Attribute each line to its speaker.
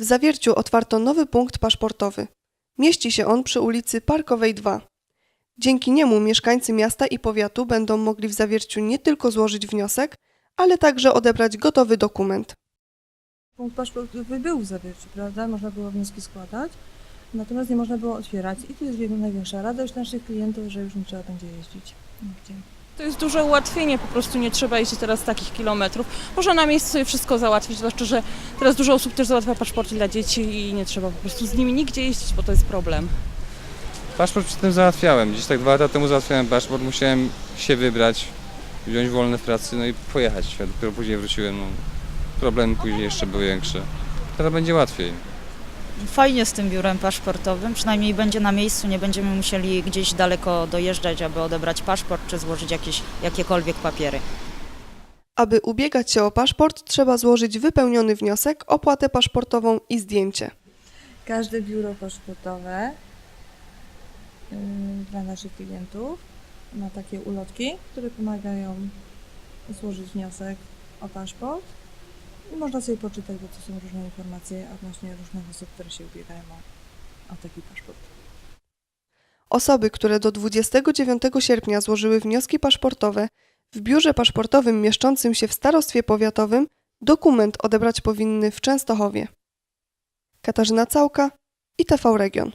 Speaker 1: W Zawierciu otwarto nowy punkt paszportowy. Mieści się on przy ulicy Parkowej 2. Dzięki niemu mieszkańcy miasta i powiatu będą mogli w Zawierciu nie tylko złożyć wniosek, ale także odebrać gotowy dokument.
Speaker 2: Punkt paszportowy był w zawierciu, prawda? Można było wnioski składać, natomiast nie można było otwierać. I tu jest największa radość naszych klientów, że już nie trzeba będzie jeździć.
Speaker 3: To jest duże ułatwienie, po prostu nie trzeba jeździć teraz takich kilometrów. Można na miejscu sobie wszystko załatwić, zwłaszcza, że teraz dużo osób też załatwia paszporty dla dzieci i nie trzeba po prostu z nimi nigdzie jeździć, bo to jest problem.
Speaker 4: Paszport przy tym załatwiałem. Gdzieś tak dwa lata temu załatwiałem paszport, musiałem się wybrać, wziąć wolne w pracy, no i pojechać. Dopiero później wróciłem. No. Problemy później jeszcze były większe. Teraz będzie łatwiej.
Speaker 5: Fajnie z tym biurem paszportowym, przynajmniej będzie na miejscu, nie będziemy musieli gdzieś daleko dojeżdżać, aby odebrać paszport czy złożyć jakieś, jakiekolwiek papiery.
Speaker 1: Aby ubiegać się o paszport, trzeba złożyć wypełniony wniosek, opłatę paszportową i zdjęcie.
Speaker 2: Każde biuro paszportowe yy, dla naszych klientów ma takie ulotki, które pomagają złożyć wniosek o paszport. I można sobie poczytać, bo to są różne informacje odnośnie różnych osób, które się ubiegają o, o taki paszport.
Speaker 1: Osoby, które do 29 sierpnia złożyły wnioski paszportowe, w biurze paszportowym mieszczącym się w starostwie powiatowym dokument odebrać powinny w Częstochowie. Katarzyna Całka, ITV Region.